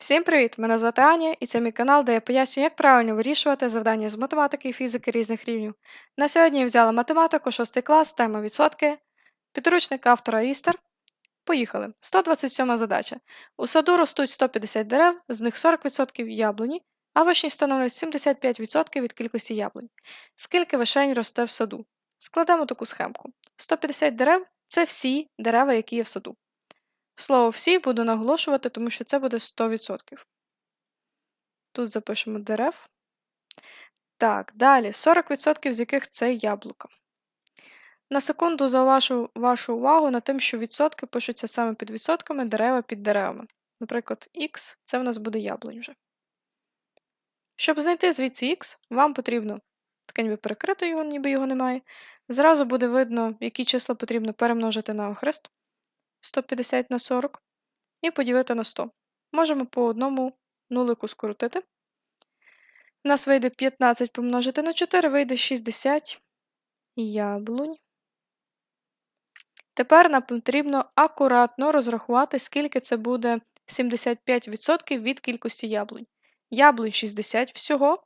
Всім привіт! Мене звати Аня, і це мій канал, де я пояснюю, як правильно вирішувати завдання з математики і фізики різних рівнів. На сьогодні я взяла математику 6 клас, тема відсотки, підручник автора Істер. Поїхали. 127 задача. У саду ростуть 150 дерев, з них 40% яблуні, а вишні становлять 75% від кількості яблунь. Скільки вишень росте в саду? Складемо таку схемку. 150 дерев це всі дерева, які є в саду. Слово всі буду наголошувати, тому що це буде 100%. Тут запишемо дерев. Так, далі 40%, з яких це яблука. На секунду зауважу вашу увагу на тим, що відсотки пишуться саме під відсотками, дерева під деревами. Наприклад, Х це в нас буде яблунь вже. Щоб знайти звідси Х, вам потрібно, таке ніби перекрити його, ніби його немає. Зразу буде видно, які числа потрібно перемножити на охрест. 150 на 40 і поділити на 100. Можемо по одному нулику скоротити. У нас вийде 15 помножити на 4, вийде 60 яблунь. Тепер нам потрібно акуратно розрахувати, скільки це буде 75% від кількості яблунь. Яблунь 60 всього.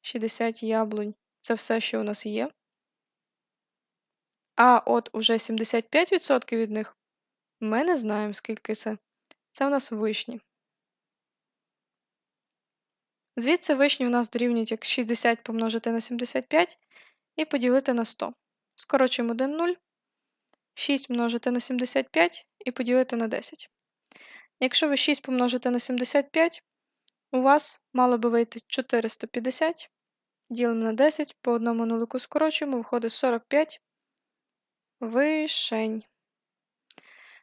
60 яблунь це все, що у нас є. А от уже 75% від них ми не знаємо, скільки це. Це у нас вишні. Звідси вишні у нас дорівнюють як 60 помножити на 75 і поділити на 100. Скорочуємо 1 0. 6 множити на 75 і поділити на 10. Якщо ви 6 помножите на 75, у вас мало би вийти 450. Ділимо на 10, по одному нулику скорочуємо, виходить 45 вишень.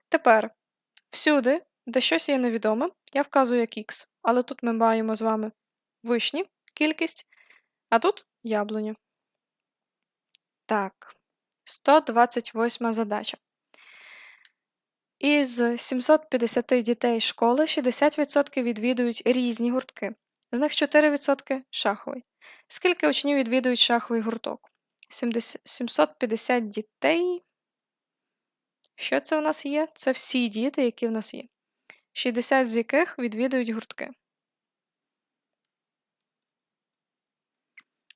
Тепер всюди, де щось є невідоме, я вказую як х, але тут ми маємо з вами вишні кількість, а тут яблуня. Так, 128 задача. Із 750 дітей школи 60% відвідують різні гуртки. З них 4% шаховий. Скільки учнів відвідують шаховий гурток? 750 дітей що це у нас є? Це всі діти, які в нас є. 60 з яких відвідують гуртки.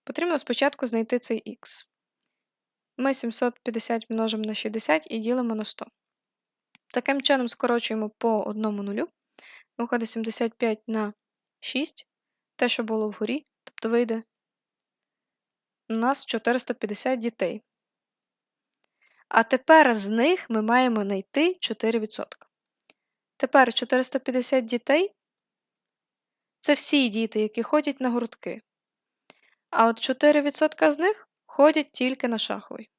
Потрібно спочатку знайти цей х. Ми 750 множимо на 60 і ділимо на 100. Таким чином скорочуємо по одному нулю. Виходить 75 на 6, те, що було вгорі, тобто вийде у нас 450 дітей. А тепер з них ми маємо знайти 4%. Тепер 450 дітей це всі діти, які ходять на гуртки. А от 4% з них ходять тільки на шаховий.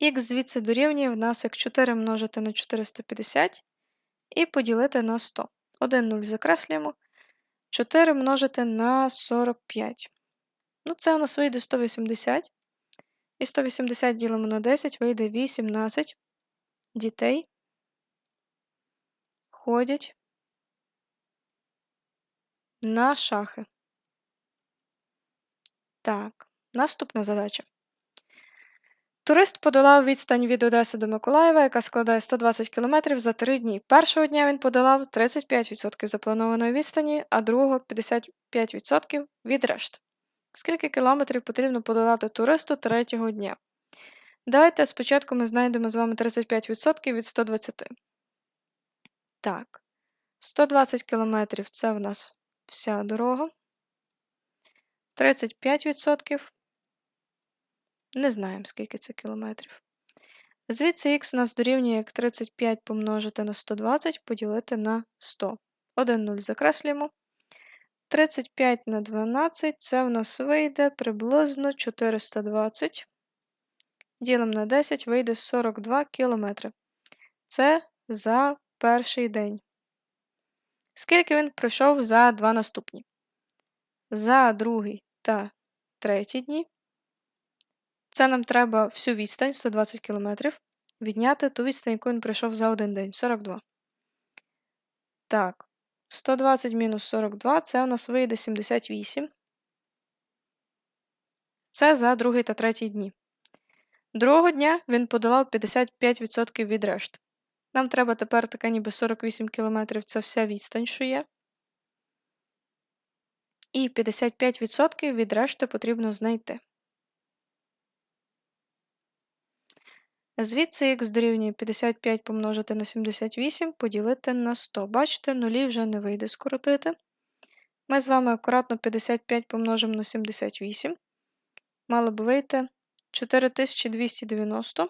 Х звідси дорівнює в нас як 4 множити на 450 і поділити на 100. 1 0 закреслюємо. 4 множити на 45. Ну, це у нас вийде 180. І 180 ділимо на 10, вийде 18 дітей ходять на шахи. Так, наступна задача. Турист подолав відстань від Одеси до Миколаєва, яка складає 120 км за 3 дні. Першого дня він подолав 35% запланованої відстані, а другого 55% від решти. Скільки кілометрів потрібно подолати туристу третього дня? Давайте спочатку ми знайдемо з вами 35% від 120. Так, 120 кілометрів це в нас вся дорога. 35%. Не знаємо, скільки це кілометрів. Звідси х у нас дорівнює як 35 помножити на 120 поділити на 100. 1 0 закреслюємо. 35 на 12 це в нас вийде приблизно 420. Ділимо на 10, вийде 42 кілометри. Це за перший день. Скільки він пройшов за два наступні? За другий та третій дні. Це нам треба всю відстань 120 км. Відняти ту відстань, яку він пройшов за один день 42. Так, 120 мінус 42 це у нас вийде 78. Це за другий та третій дні. Другого дня він подолав 55% від решти. Нам треба тепер таке ніби 48 км це вся відстань, що є. І 55% від решти потрібно знайти. Звідси х дорівнює 55 помножити на 78 поділити на 100. Бачите, нулі вже не вийде скоротити. Ми з вами акуратно 55 помножимо на 78. Мало б вийти 4290.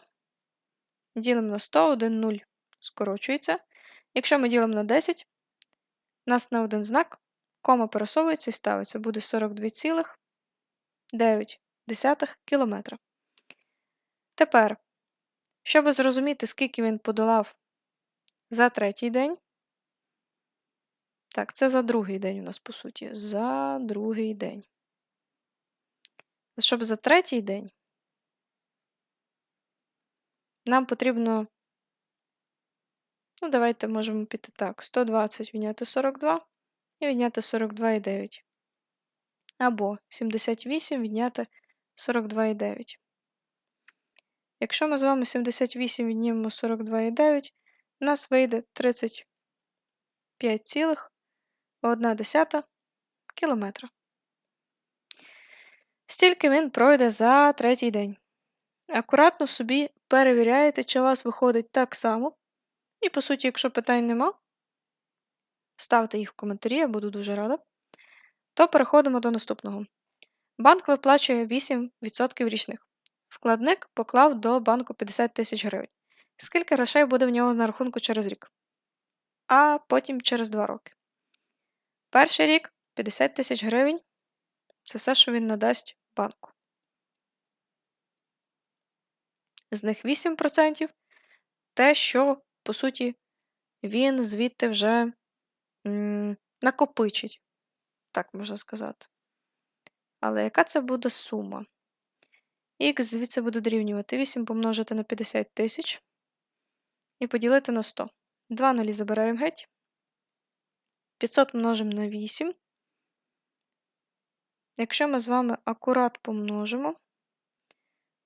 Ділимо на 100, 1 0 скорочується. Якщо ми ділимо на 10, у нас на один знак кома пересовується і ставиться, буде 42,9 км. Тепер, щоб зрозуміти, скільки він подолав за третій день, так, це за другий день у нас, по суті. За другий день. Щоб за третій день нам потрібно. Ну, давайте можемо піти так: 120 відняти 42 і відняти 42,9. Або 78 відняти 42,9. Якщо ми з вами 78 віднімемо 42,9, у нас вийде 35,1 кілометра. Стільки він пройде за третій день. Акуратно собі перевіряєте, чи у вас виходить так само. І, по суті, якщо питань нема, ставте їх в коментарі, я буду дуже рада. То переходимо до наступного. Банк виплачує 8% річних. Вкладник поклав до банку 50 тисяч гривень. Скільки грошей буде в нього на рахунку через рік? А потім через 2 роки. Перший рік 50 тисяч гривень це все, що він надасть банку. З них 8% те, що, по суті, він звідти вже м, накопичить, так можна сказати. Але яка це буде сума? Х звідси буде дорівнювати 8 помножити на 50 тисяч і поділити на 100. 2 нулі забираємо геть. 500 множимо на 8. Якщо ми з вами акурат помножимо,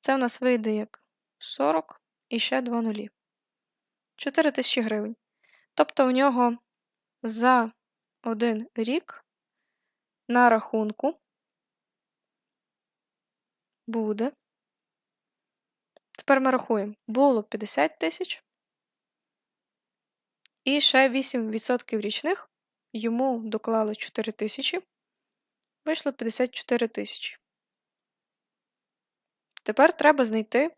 це в нас вийде як 40 і ще 2 нулі. 4 тисячі гривень. Тобто у нього за один рік на рахунку буде. Тепер ми рахуємо, було 50 тисяч. І ще 8% річних йому доклали 4 тисячі. Вийшло 54 тисячі. Тепер треба знайти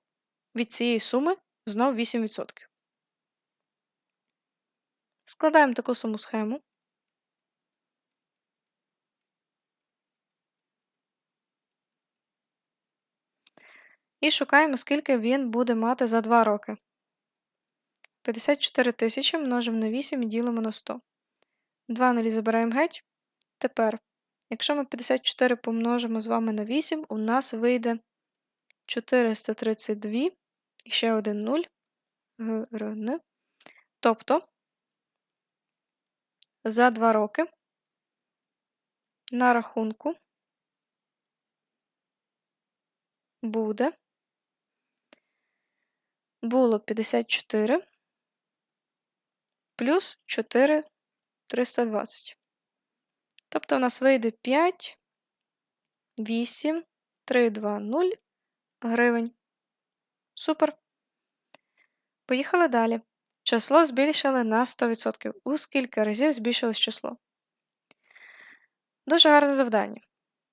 від цієї суми знов 8%. Складаємо таку саму схему. І шукаємо, скільки він буде мати за 2 роки. 54 тисячі множимо на 8 і ділимо на 100. 2 нулі забираємо геть. Тепер, якщо ми 54 помножимо з вами на 8, у нас вийде 432 і ще один 0. ГРН. Тобто за 2 роки на рахунку буде було 54 плюс 4 320. Тобто у нас вийде 5, 8, 3, 2, 0 гривень. Супер. Поїхали далі. Число збільшили на 100%. У скільки разів збільшилось число? Дуже гарне завдання.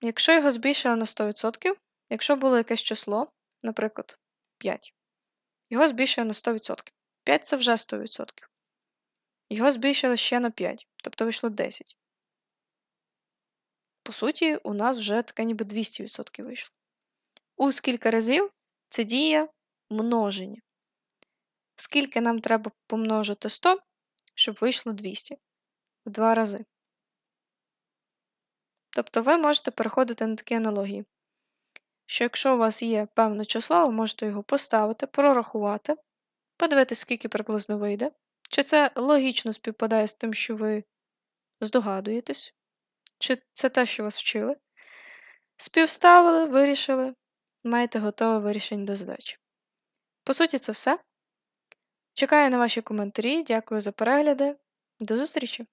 Якщо його збільшили на 100%, якщо було якесь число, наприклад, 5, його збільшили на 100%. 5 це вже 100%. Його збільшили ще на 5, тобто вийшло 10. По суті, у нас вже таке ніби 200% вийшло. У скільки разів це дія множення. Скільки нам треба помножити 100, щоб вийшло 200 в два рази. Тобто ви можете переходити на такі аналогії, що якщо у вас є певне число, ви можете його поставити, прорахувати, подивитися, скільки приблизно вийде. Чи це логічно співпадає з тим, що ви здогадуєтесь, чи це те, що вас вчили. Співставили, вирішили, маєте готове вирішення до задачі. По суті, це все. Чекаю на ваші коментарі, дякую за перегляди. До зустрічі!